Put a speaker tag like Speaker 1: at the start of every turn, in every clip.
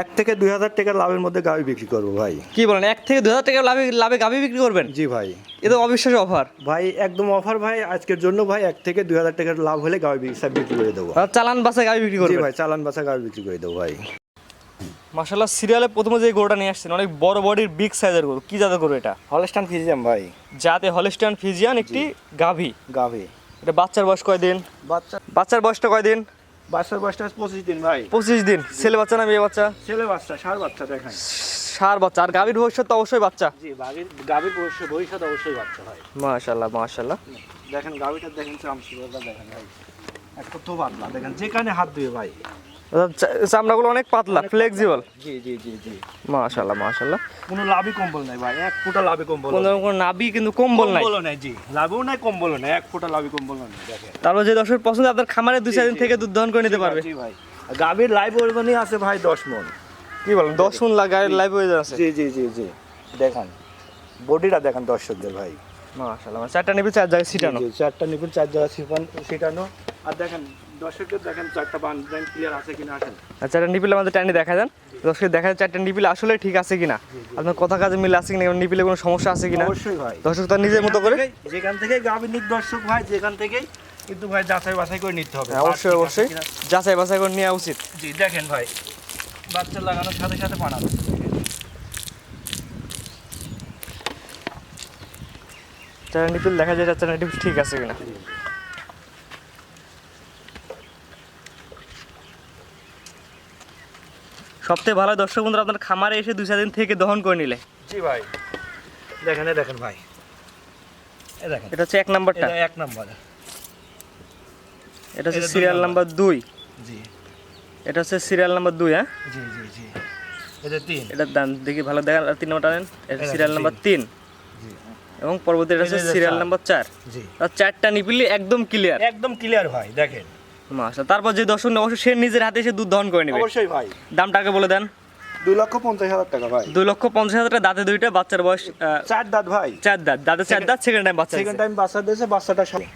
Speaker 1: এক থেকে দুই হাজার টাকার লাভের মধ্যে গাড়ি বিক্রি করব ভাই।
Speaker 2: কি বলেন এক থেকে দু হাজার টাকা লাভে লাভে গাভি বিক্রি করবেন?
Speaker 1: জি ভাই।
Speaker 2: এ তো অবিশ্বাস অফার।
Speaker 1: ভাই একদম অফার ভাই আজকের জন্য ভাই এক থেকে দুই হাজার টাকার লাভ হলে গাড়ি বিক্রি করে দেবো।
Speaker 2: আর চালান বাসে গাভি বিক্রি
Speaker 1: জি
Speaker 2: করবেন
Speaker 1: ভাই চালান বাসা গাড়ি বিক্রি করে দেবো ভাই।
Speaker 2: মাশাল্লাহ সিরিয়ালে প্রথমে যে গরুটা নিয়ে আসছেন অনেক বড় বডির বিগ সাইজের গরু। কি জাতের গরু এটা?
Speaker 1: হলস্টান ফিজিয়াম ভাই।
Speaker 2: যাতে হলিস্টান ফিজিয়ান একটি গাভি।
Speaker 1: গাভি।
Speaker 2: এটা বাচ্চার বয়স কয়দিন?
Speaker 1: বাচ্চা
Speaker 2: বাচ্চার বয়সটা কয়দিন?
Speaker 1: বাচ্চার বয়সটা পঁচিশ দিন ভাই।
Speaker 2: পঁচিশ দিন। ছেলে বাচ্চা না মেয়ে বাচ্চা?
Speaker 1: ছেলে বাচ্চা সার বাচ্চা দেখেন
Speaker 2: সার বাচ্চা। আর গাভীর ভবিষ্যৎ তো অবশ্যই বাচ্চা।
Speaker 1: জি গাভীর গাভীর ভবিষ্যৎ ভবিষ্যৎ অবশ্যই বাচ্চা ভাই।
Speaker 2: মাশাআল্লাহ মাশাআল্লাহ
Speaker 1: দেখেন গাভীটা দেখেন চামচুরটা দেখেন ভাই। একটা তো পাতলা দেখেন যেখানে হাত ধুয়ে ভাই।
Speaker 2: চামড়াগুলো অনেক পাতলা ফ্লেক্সিবল
Speaker 1: জি জি জি জি।
Speaker 2: মাশাল্লাহ মাশাল্লাহ
Speaker 1: কোনো লাভই কম্বল নাই ভাই এক ফুটা লাভই কম্বল
Speaker 2: কোনো রকম নাবি কিন্তু কম্বল নাই।
Speaker 1: কম্বলও নাই জি। লাভও নাই কম্বলও নাই এক ফুটা লাভই কম্বল নাই
Speaker 2: তারপর যে দর্শক পছন্দ আপনার খামারে দুই চার দিন থেকে দুধ দহন করে নিতে পারবে।
Speaker 1: জি ভাই। গাভীর লাইভ ওরবানি আছে ভাই দশ মন।
Speaker 2: কি বলেন দশ শুন গাড়ির লাইভ হয়ে যাচ্ছে
Speaker 1: জি জি জি জি। দেখেন বডিটা দেখেন দর্শকদের ভাই।
Speaker 2: মাশাল্লাহ চারটা নিবি চার জায়গায় সিটানো
Speaker 1: চারটা নিপুণ চার জায়গা সিপান সিটানো আর দেখেন দর্শকদের দেখেন চারটা বান ক্লিয়ার আছে কিনা আসেন।
Speaker 2: আর চারটা নিপিলে আমাদের টাইনি দেখা যান। দর্শক দেখা যায় চারটা নিপিলে আসলে ঠিক আছে কিনা। আপনার কথা কাজে মিলে আছে কিনা নিপিলে কোনো সমস্যা আছে কিনা?
Speaker 1: অবশ্যই ভাই
Speaker 2: দর্শক তার নিজের মতো করে।
Speaker 1: যেখান থেকে গাভিনিক দর্শক ভাই যেখান থেকেই কিন্তু ভাই যাচাই বাছাই করে নিতে হবে।
Speaker 2: হ্যাঁ, অবশ্যই অবশ্যই। যাচাই বাছাই করে নেওয়া উচিত।
Speaker 1: জি দেখেন ভাই। বাচ্চা লাগানোর সাথে সাথে বানাবো
Speaker 2: চারটা নিপিল দেখা যায় ঠিক আছে কিনা? সবথেকে ভালো দর্শক বন্ধুরা আপনার খামারে এসে দুই চার দিন থেকে দহন করে নিলে।
Speaker 1: জি ভাই। দেখেন দেখেন ভাই। দেখেন।
Speaker 2: এটা হচ্ছে এক নাম্বারটা।
Speaker 1: এটা এক নম্বর।
Speaker 2: এটা হচ্ছে সিরিয়াল
Speaker 1: নাম্বার।
Speaker 2: দুই।
Speaker 1: জি।
Speaker 2: এটা হচ্ছে সিরিয়াল নাম্বার দুই হ্যাঁ?
Speaker 1: জি জি জি। এটা তিন।
Speaker 2: দাম দেখি ভালো দেখান আর তিন নম্বরটা নেন। এটা
Speaker 1: এটা
Speaker 2: সিরিয়াল। নাম্বার তিন। এবং পরবর্তী এটা হচ্ছে সিরিয়াল। নাম্বার চার।
Speaker 1: জি।
Speaker 2: আর চারটা নিপিলি একদম ক্লিয়ার
Speaker 1: একদম ক্লিয়ার ভাই দেখেন।
Speaker 2: মাসা তারপর যে দর্শক নেবে, অবশ্যই সে নিজের হাতে এসে দুধ দহন করে নেবে।
Speaker 1: অবশ্যই ভাই।
Speaker 2: দামটাকে বলে দেন।
Speaker 1: দুই লক্ষ পঞ্চাশ হাজার টাকা ভাই।
Speaker 2: দুই লক্ষ পঞ্চাশ হাজার টাকা দাঁতে দুইটা বাচ্চার বয়স
Speaker 1: চার দাঁত ভাই।
Speaker 2: চার দাঁত। দাঁতে চার দাঁত সেকেন্ড টাইম বাচ্চা
Speaker 1: সেকেন্ড। টাইম বাচ্চা দিয়েছে বাচ্চাটা সব-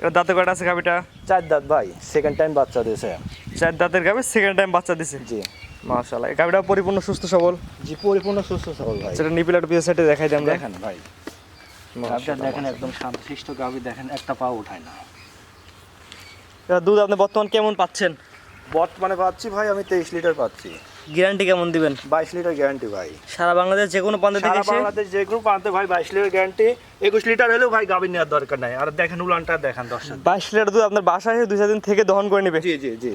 Speaker 2: এবার দাঁতে কয়টা আছে গাবিটা
Speaker 1: চার দাঁত ভাই সেকেন্ড টাইম বাচ্চা দিয়েছে
Speaker 2: চার দাঁতের গাবি সেকেন্ড টাইম বাচ্চা দিছে।
Speaker 1: জি।
Speaker 2: মাশাআল্লাহ এই গাবিটা পরিপূর্ণ সুস্থ সবল?
Speaker 1: জি পরিপূর্ণ সুস্থ সবল ভাই।
Speaker 2: সেটা নিপিলার পিছনে সাইডে দেখাই আমরা
Speaker 1: দেখেন ভাই। গাভিটা দেখেন একদম শান্তশিষ্ট গাভি দেখেন একটা পা উঠায় না।
Speaker 2: দুধ আপনি বর্তমান কেমন পাচ্ছেন?
Speaker 1: বর্তমানে পাচ্ছি ভাই আমি তেইশ লিটার পাচ্ছি।
Speaker 2: গ্যারান্টি কেমন দিবেন?
Speaker 1: বাইশ লিটার গ্যারান্টি ভাই।
Speaker 2: সারা বাংলাদেশ যে কোনো প্রান্তে থেকে
Speaker 1: বাংলাদেশ যে কোনো প্রান্তে ভাই বাইশ লিটার গ্যারান্টি একুশ লিটার হলেও ভাই গাভীর নেওয়ার দরকার নাই। আর দেখেন উলানটা দেখেন দশ
Speaker 2: বাইশ লিটার দুধ আপনার বাসায় দুই চার দিন থেকে দহন করে নেবে।
Speaker 1: জি জি জি।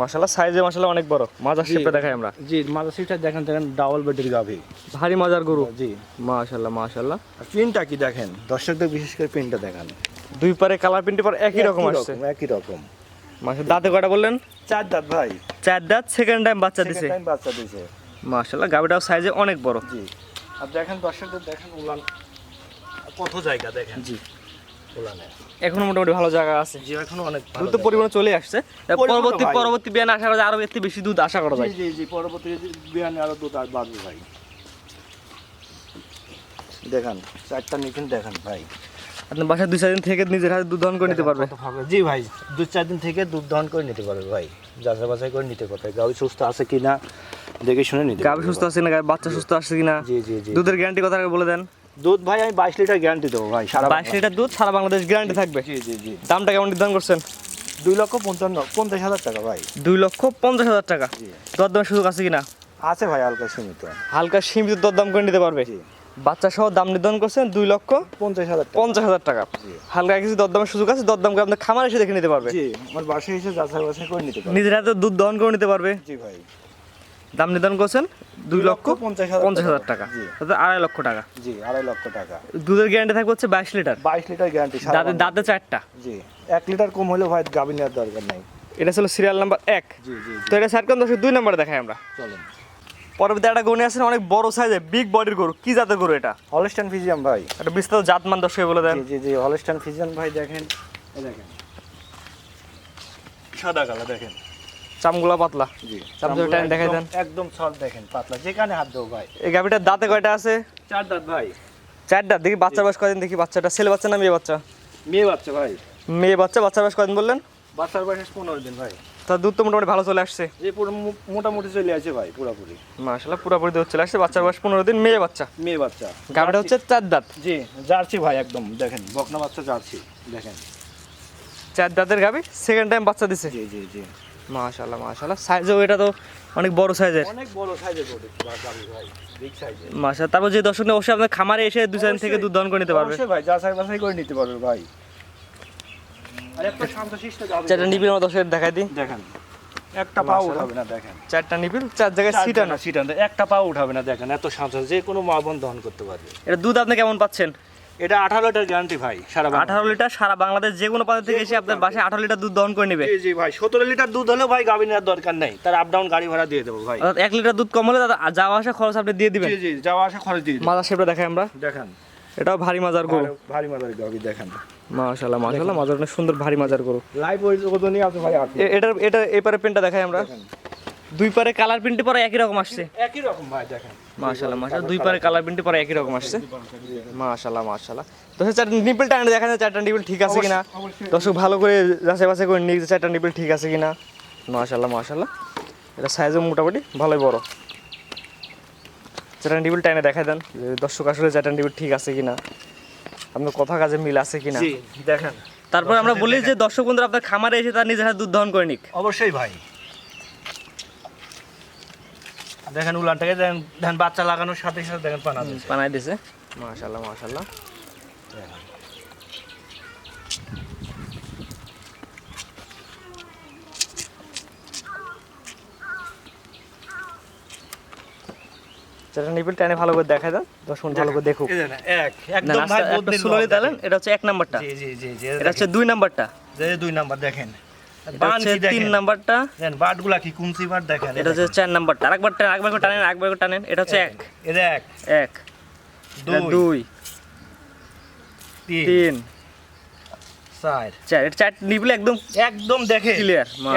Speaker 2: মাশাআল্লাহ সাইজে মাশাআল্লাহ অনেক বড়। মাজার শেপে দেখাই আমরা।
Speaker 1: জি মাদার সিটটা দেখেন দেখেন ডাবল বেডের গাভি।
Speaker 2: ভারী মজার গরু।
Speaker 1: জি।
Speaker 2: মাশাআল্লাহ মাশাআল্লাহ।
Speaker 1: পিনটা কি দেখেন? দর্শকদের বিশেষ করে পিনটা দেখান।
Speaker 2: দুই পারে কালার প্রিন্টে পর একই রকম আসছে।
Speaker 1: একই রকম।
Speaker 2: মাশাআল্লাহ দাঁতে কয়টা বললেন?
Speaker 1: চার দাঁত ভাই।
Speaker 2: চার দাঁত সেকেন্ড টাইম বাচ্চা দিছে।
Speaker 1: time বাচ্চা দিছে।
Speaker 2: মাশাআল্লাহ গাবিটাও সাইজে অনেক বড়।
Speaker 1: জি। আর দেখেন দর্শকদের দেখেন উলান। কত জায়গা দেখেন।
Speaker 2: জি। এখনও মোটামুটি ভালো জায়গা আছে।
Speaker 1: জি এখনও অনেক
Speaker 2: দুধ তো পরিমাণে চলে আসছে। পরবর্তী পরবর্তী বিয়ান আশা করা যায় আরও বেশি দুধ আশা করা যায়।
Speaker 1: জি জি জি পরবর্তী বিয়ানে আরও দুধ আর বাড়বে ভাই। দেখেন চারটা নিকেন দেখেন ভাই।
Speaker 2: আপনি বাসায় দুই চার দিন থেকে নিজের হাতে দুধ দহন করে নিতে পারবে।
Speaker 1: জি ভাই দু চার দিন থেকে দুধ দহন করে নিতে পারবে ভাই। যাচাই বাছাই করে নিতে পারবে। গাড়ি সুস্থ আছে কিনা দেখে শুনে নিতে
Speaker 2: গাবি সুস্থ আছে না বাচ্চা সুস্থ আসছে কিনা?
Speaker 1: জি জি জি।
Speaker 2: দুধের গ্যারান্টি কথা বলে দেন।
Speaker 1: দুধ ভাই আমি বাইশ লিটার গ্যারান্টি দেবো ভাই সারা
Speaker 2: বাইশ লিটার দুধ সারা বাংলাদেশ গ্যারান্টি থাকবে।
Speaker 1: জি জি জি।
Speaker 2: দামটা কেমন নির্ধারণ করছেন?
Speaker 1: দুই লক্ষ পঞ্চান্ন পঞ্চাশ হাজার টাকা ভাই।
Speaker 2: দুই লক্ষ পঞ্চাশ হাজার টাকা। দরদামের সুযোগ আছে কিনা?
Speaker 1: আছে ভাই হালকা সীমিত।
Speaker 2: হালকা সীমিত দরদাম করে নিতে পারবে। বাচ্চা সহ দাম নির্ধারণ করছেন দুই লক্ষ
Speaker 1: পঞ্চাশ হাজার
Speaker 2: পঞ্চাশ হাজার টাকা। হালকা কিছু দরদামের সুযোগ আছে দরদাম করে আপনার খামার এসে দেখে নিতে পারবে।
Speaker 1: আমার বাসায় এসে যাচাই বাছাই করে নিতে পারবে।
Speaker 2: নিজের হাতে দুধ দহন করে নিতে পারবে।
Speaker 1: জি ভাই।
Speaker 2: দাম নির্ধারণ করছেন দুই লক্ষ
Speaker 1: পঞ্চাশ হাজার
Speaker 2: টাকা। আড়াই লক্ষ টাকা।
Speaker 1: জি আড়াই লক্ষ টাকা।
Speaker 2: দুধের গ্যারান্টি থাকবে হচ্ছে বাইশ লিটার।
Speaker 1: বাইশ লিটার গ্যারান্টি
Speaker 2: দাঁতে দাঁতে চারটা।
Speaker 1: জি এক লিটার কম হলে ভাই গাভি নেওয়ার দরকার নাই।
Speaker 2: এটা ছিল সিরিয়াল নাম্বার এক।
Speaker 1: জি জি
Speaker 2: তো এটা সার্কাম দশের দুই নাম্বারে দেখাই আমরা।
Speaker 1: চলেন।
Speaker 2: পরবর্তী একটা গরু আছে অনেক বড় সাইজের বিগ বডির গরু। কি জাতের গরু এটা?
Speaker 1: হলস্টান ফিজিয়াম ভাই।
Speaker 2: একটা বিস্তারিত জাতমান দর্শকে বলে দেন।
Speaker 1: জি জি হলস্টান ফিজিয়াম ভাই দেখেন। দেখেন। সাদা কালো দেখেন।
Speaker 2: চামগুলা পাতলা।
Speaker 1: জি।
Speaker 2: চামচুর টাইম দেখাই দেন।
Speaker 1: একদম সল দেখেন পাতলা। যেখানে হাত দেবো ভাই।
Speaker 2: এই গাভিটার দাঁতে কয়টা আছে?
Speaker 1: চার দাঁত ভাই।
Speaker 2: চার দাঁত? দেখি বাচ্চার বয়স কয়দিন? দেখি বাচ্চাটা। ছেলে বাচ্চা না মেয়ে বাচ্চা?
Speaker 1: মেয়ে বাচ্চা ভাই।
Speaker 2: মেয়ে বাচ্চা বাচ্চার বয়স কয়দিন বললেন?
Speaker 1: বাচ্চার বয়স পনেরো দিন ভাই।
Speaker 2: তার দুধ তো মোটামুটি ভালো চলে আসছে।
Speaker 1: যে পুরো মোটামুটি চলে আছে ভাই পুরোপুরি।
Speaker 2: মাশাল্লাহ পুরোপুরি দুধ চলে আসছে। বাচ্চার বয়স পনেরো দিন মেয়ে বাচ্চা।
Speaker 1: মেয়ে বাচ্চা।
Speaker 2: গাভিটা হচ্ছে চার দাঁত।
Speaker 1: জি জার্সি ভাই একদম। দেখেন বকনা বাচ্চা জার্সি। দেখেন।
Speaker 2: চার দাঁতের গাভি? সেকেন্ড টাইম বাচ্চা দিছে।
Speaker 1: জি জি জি।
Speaker 2: মাশাল্লাহ মাশাল্লাহ সাইজও এটা তো অনেক বড় সাইজের
Speaker 1: অনেক বড় সাইজের ভাই বিগ সাইজের
Speaker 2: মাশাল্লাহ তারপর যে দর্শক নেই, অবশ্যই আপনার খামারে এসে দু চার থেকে দুধ দহন করে নিতে পারবে।
Speaker 1: অবশ্যই ভাই যাচাই বাছাই করে নিতে পারবে ভাই। আর একটা শান্তশিষ্ট গাভী
Speaker 2: চারটা আমার দেখাই দিই।
Speaker 1: দেখেন একটা পা
Speaker 2: মাশাআল্লাহ।
Speaker 1: উঠাবে না দেখেন।
Speaker 2: চারটা নিবিল চার জায়গায় সিটা না
Speaker 1: সিটানো একটা পা উঠাবে না দেখেন এত শান্ত যে কোনো মা বোন দহন করতে পারবে।
Speaker 2: এটা দুধ আপনি কেমন পাচ্ছেন?
Speaker 1: এটা আঠারো লিটার গ্যারান্টি ভাই সারা
Speaker 2: আঠারো লিটার সারা বাংলাদেশ যে কোনো প্রান্ত থেকে এসে আপনার বাসায় আঠারো লিটার দুধ দহন করে নেবে।
Speaker 1: জি ভাই সতেরো লিটার দুধ হলেও ভাই গাভী নেওয়ার দরকার নেই তার আপ ডাউন গাড়ি ভাড়া দিয়ে দেবো ভাই।
Speaker 2: এক লিটার দুধ কম হলে যাওয়া আসা খরচ আপনি দিয়ে দিবেন।
Speaker 1: জি জি যাওয়া আসা খরচ দিয়ে
Speaker 2: মাজার শেপটা দেখাই আমরা।
Speaker 1: দেখেন।
Speaker 2: এটাও ভারী মাজার গরু।
Speaker 1: ভারী মাদার গাভী দেখেন।
Speaker 2: মাশাল্লাহ মাশাল্লাহ মাজার অনেক সুন্দর ভারী মাজার গরু।
Speaker 1: লাইভ ওজনই আছে ভাই আট
Speaker 2: এ- এটার এটা এপারে প্রিন্টটা দেখাই আমরা। দুই পারে কালার প্রিন্টে পরে একই রকম আসছে।
Speaker 1: একই রকম ভাই দেখেন।
Speaker 2: মাশাল্লাহ মাশাল্লাহ দুই পারে কালার প্রিন্টে পরে একই রকম আসছে। দর্শক চারটা নিপল টাইনে দেখা যায় চারটা নিপল ঠিক আছে কিনা। দর্শক ভালো করে যাচাই বাছাই করে নিয়ে চারটা নিপল ঠিক আছে কিনা। মাশাল্লাহ মাশাল্লাহ এটা সাইজও মোটামুটি ভালোই বড়। চারটা নিপল টাইনে দেখা দেন দর্শক আসলে চারটা নিপল ঠিক আছে কিনা। আপনার কথা কাজে মিল আছে কিনা।
Speaker 1: দেখেন।
Speaker 2: তারপর আমরা বলি যে দর্শক বন্ধুরা আপনার খামারে এসে তার নিজের হাতে দুধ দহন করে নিক।
Speaker 1: অবশ্যই ভাই। দেখেন উলানটাকে দেখেন দেখেন বাচ্চা লাগানোর সাথে সাথে দেখেন পানা দিচ্ছে
Speaker 2: বানাই দিছে। মাশাল্লাহ মাশাল্লাহ টাইনে ভালো করে দেখা দেন দশ ভালো করে দেখুক।
Speaker 1: এক একদম ভাই।
Speaker 2: এটা হচ্ছে এক নাম্বারটা।
Speaker 1: জি জি জি জি
Speaker 2: এটা হচ্ছে দুই নাম্বারটা।
Speaker 1: যে দুই নাম্বার দেখেন।
Speaker 2: এটা
Speaker 1: বান
Speaker 2: হচ্ছে
Speaker 1: কি দেখেন?
Speaker 2: তিন নাম্বারটা
Speaker 1: বাটগুলা কি কুমচি বাট দেখেন?
Speaker 2: এটা হচ্ছে চার নাম্বারটা। আরেকবার টানেন করে টানেন একবার করে টানেন। এটা হচ্ছে এক।
Speaker 1: এটা এক।
Speaker 2: এক
Speaker 1: দুই।
Speaker 2: দুই।
Speaker 1: তিন।
Speaker 2: তিন।
Speaker 1: চার।
Speaker 2: চার। এটা চার নিপিল একদম
Speaker 1: একদম দেখে।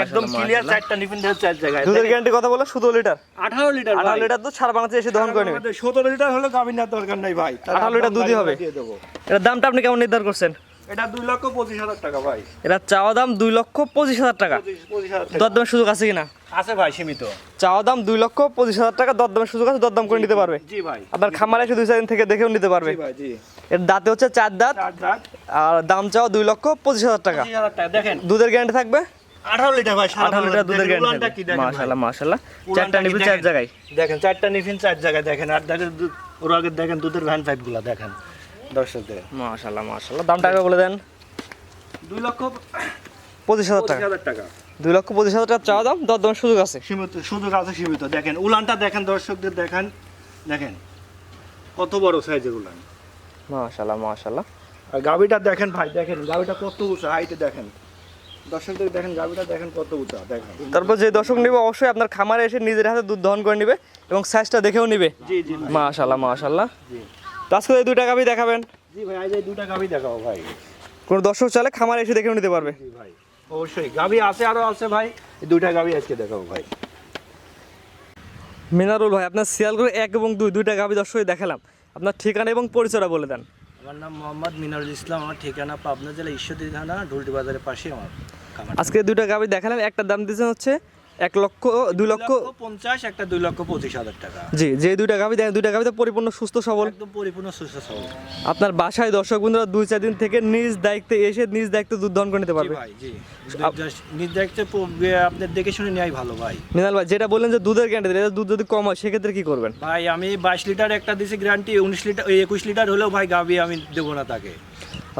Speaker 1: একদম ক্লিয়ার চারটা নিফিন দেওয়া চার জায়গায়।
Speaker 2: দুধের গ্যারান্টি কথা বলে শুধু লিটার?
Speaker 1: আঠারো লিটার
Speaker 2: আঠারো লিটার দুধ সারা বাংলাদেশে এসে দহন করে নেবে।
Speaker 1: সতেরো লিটার হলে গাভীর দরকার নাই ভাই।
Speaker 2: 18 লিটার
Speaker 1: একদম
Speaker 2: দুধই হবে। এটার দামটা আপনি কেমন নির্ধারণ করছেন?
Speaker 1: এটা দুই লক্ষ পঁচিশ হাজার টাকা ভাই।
Speaker 2: এটা চাওয়া দাম দুই লক্ষ পঁচিশ হাজার টাকা। দরদামের সুযোগ আছে কিনা?
Speaker 1: আছে ভাই সীমিত।
Speaker 2: চাওয়া দাম দুই লক্ষ পঁচিশ হাজার টাকা দরদামের সুযোগ আছে দরদাম করে নিতে পারবে।
Speaker 1: জি ভাই।
Speaker 2: আপনার খামারে এসে দুই চার দিন থেকে দেখেও নিতে পারবে। এর দাঁতে হচ্ছে চার দাঁত। আর দাম চাওয়া দুই লক্ষ পঁচিশ হাজার টাকা।
Speaker 1: দেখেন।
Speaker 2: দুধের গ্যারান্টি থাকবে?
Speaker 1: আঠারো লিটার ভাই
Speaker 2: আঠারো লিটার দুধের
Speaker 1: দেখেন,
Speaker 2: গ্যারান্টি
Speaker 1: উলানটা কি
Speaker 2: থাকবে
Speaker 1: দেখেন ভাই?
Speaker 2: মাশাল্লাহ মাশাল্লাহ চারটা
Speaker 1: কি
Speaker 2: চার জায়গায়?
Speaker 1: দেখেন চারটা নিফিন চার জায়গায় দেখেন। আর দেখেন ওর আগে দেখেন দুধের ভ্যান পাইপগুলা দেখেন। দর্শকদের।
Speaker 2: মাশাল্লাহ মাশাল্লাহ দামটা আগে বলে দেন।
Speaker 1: দুই লক্ষ
Speaker 2: পঁচিশ হাজার টাকা।
Speaker 1: হাজার টাকা।
Speaker 2: দুই লক্ষ পঁচিশ হাজার টাকা চাওয়া দাম সুযোগ আছে।
Speaker 1: সীমিত সুযোগ আছে সীমিত। দেখেন উলানটা দেখেন দর্শকদের দেখেন। দেখেন কত বড় সাইজের উলান।
Speaker 2: মাশাল্লাহ মাশাল্লাহ
Speaker 1: আর গাবিটা দেখেন ভাই দেখেন গাবিটা কত উঁচা হাইটে দেখেন। দর্শকদের দেখেন গাবিটা দেখেন কত উঁচা দেখেন।
Speaker 2: তারপর যে দর্শক নিবে অবশ্যই আপনার খামারে এসে নিজের হাতে দুধ দহন করে নিবে এবং সাইজটা দেখেও নিবে।
Speaker 1: জি জি ভাই।
Speaker 2: মাশাল্লাহ মাশাল্লাহ
Speaker 1: জি।
Speaker 2: তো আজকে এই দুইটা গাবি দেখাবেন।
Speaker 1: জি ভাই আজ এই দুটা গাবি দেখাও ভাই।
Speaker 2: কোনো দর্শক চালে খামারে এসে দেখেও নিতে পারবে।
Speaker 1: জি ভাই অবশ্যই। গাবি আছে আরও আছে ভাই। এই দুইটা গাবি আজকে দেখাও ভাই।
Speaker 2: মিনারুল ভাই আপনার সিয়ালগুলো এক এবং দুই দুইটা গাবি দর্শক দেখালাম। আপনার ঠিকানা এবং পরিচয়টা বলে দেন।
Speaker 1: আমার নাম মোহাম্মদ মিনারুল ইসলাম আমার ঠিকানা পাবনা জেলা ঈশ্বরদী থানা ঢুলটি বাজারের পাশে আমার
Speaker 2: আজকে দুইটা গাবি দেখালাম একটা দাম দিয়েছেন হচ্ছে এক লক্ষ দুই লক্ষ।
Speaker 1: পঞ্চাশ একটা দুই লক্ষ পঁচিশ হাজার টাকা।
Speaker 2: জি যে দুইটা গাবি দেখেন দুইটা গাবিতে পরিপূর্ণ সুস্থ সবল।
Speaker 1: একদম পরিপূর্ণ সুস্থ সবল।
Speaker 2: আপনার বাসায় দর্শক বন্ধুরা দুই চার দিন থেকে নিজ দায়িত্বে এসে নিজ দায়িত্বে দুধ দহন করে নিতে পারবে।
Speaker 1: ভাই জি। নির্দিষ্ট আপনার দেখে শুনে নেওয়াই ভালো ভাই।
Speaker 2: মিনাল ভাই যেটা বললেন যে দুধের গ্যারান্টি দিলে দুধ যদি কম হয় সেক্ষেত্রে কি করবেন?
Speaker 1: ভাই আমি বাইশ লিটার একটা দিছি গ্যারান্টি উনিশ লিটার একুশ লিটার হলেও ভাই গাবি আমি দেবো না তাকে।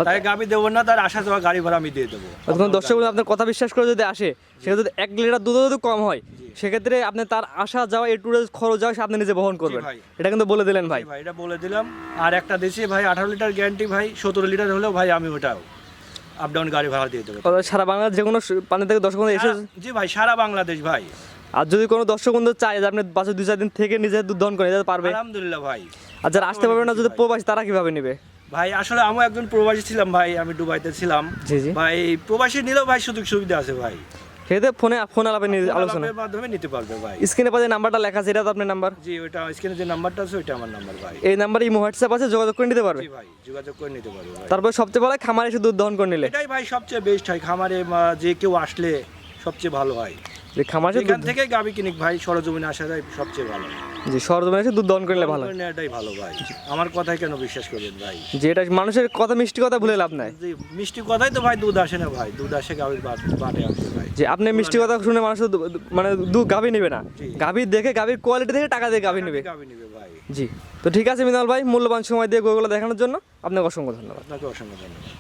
Speaker 1: তাই গাবি দেবো না তার আসা যাওয়া গাড়ি ভাড়া আমি দিয়ে দেবো।
Speaker 2: তখন দর্শক বন্ধু আপনার কথা বিশ্বাস করে যদি আসে সেক্ষেত্রে যদি এক লিটার দুধ যদি কম হয় সেক্ষেত্রে আপনি তার আসা যাওয়া এই ট্যুরে খরচ যাওয়া আপনি নিজে বহন করবেন। এটা কিন্তু বলে দিলেন ভাই।
Speaker 1: ভাই এটা বলে দিলাম। আর একটা দিছি ভাই আঠারো লিটার গ্যারান্টি ভাই সতেরো লিটার হলেও ভাই আমি ওটাও আপ ডাউন গাড়ি ভাড়া দিয়ে দেবো।
Speaker 2: সারা বাংলার যে কোনো পানি থেকে দর্শক এসে
Speaker 1: জি ভাই সারা বাংলাদেশ ভাই।
Speaker 2: আর যদি কোনো দর্শক বন্ধু চায় যে আপনি বাসে দুই চার দিন থেকে নিজে দুধ দহন করে যেতে পারবে।
Speaker 1: আলহামদুলিল্লাহ ভাই।
Speaker 2: আর যারা আসতে পারবে না যদি প্রবাসী তারা কীভাবে নেবে?
Speaker 1: ভাই আসলে আমিও একজন প্রবাসী ছিলাম ভাই আমি দুবাইতে ছিলাম। ভাই প্রবাসী নিলেও ভাই সুযোগ সুবিধা আছে ভাই।
Speaker 2: সেক্ষেত্রে ফোনে ফোন আলাপে আলোচনা।
Speaker 1: মাধ্যমে নিতে পারবে ভাই।
Speaker 2: স্ক্রিনে পাশে নাম্বারটা লেখা আছে এটা তো আপনার নাম্বার?
Speaker 1: জি ওইটা স্ক্রিনে যে নাম্বারটা আছে ওইটা আমার নাম্বার ভাই।
Speaker 2: এই নাম্বারে ইমো হোয়াটসঅ্যাপ আছে যোগাযোগ করে নিতে পারবে?
Speaker 1: জি ভাই যোগাযোগ করে নিতে পারবে
Speaker 2: তারপর সবচেয়ে ভালো খামারে এসে দুধ দহন করে নিলে।
Speaker 1: এটাই ভাই সবচেয়ে বেস্ট হয় খামারে যে কেউ আসলে সবচেয়ে ভালো হয়।
Speaker 2: যে খামারে
Speaker 1: এখান থেকে গাবি কিনিক ভাই সরজমিনে আসা যায় সবচেয়ে ভালো।
Speaker 2: জি সরজমিনে এসে দুধ দহন করলে ভালো।
Speaker 1: এটাই ভালো ভাই। আমার কথাই কেন বিশ্বাস করবেন ভাই?
Speaker 2: যে এটা মানুষের কথা মিষ্টি কথা ভুলে লাভ নাই।
Speaker 1: যে মিষ্টি কথাই তো ভাই দুধ আসে না ভাই। দুধ আসে গাবির বাট- আসে ভাই।
Speaker 2: যে আপনি মিষ্টি কথা শুনে মানুষ মানে দুধ গাভী নেবে না। গাভী দেখে গাভীর কোয়ালিটি দেখে টাকা দিয়ে গাভী নেবে।
Speaker 1: গাবি নিবে ভাই।
Speaker 2: জি তো ঠিক আছে মিনাল ভাই মূল্যবান সময় দিয়ে গরুগুলো দেখানোর জন্য আপনাকে অসংখ্য ধন্যবাদ।
Speaker 1: আপনাকে অসংখ্য ধন্যবাদ।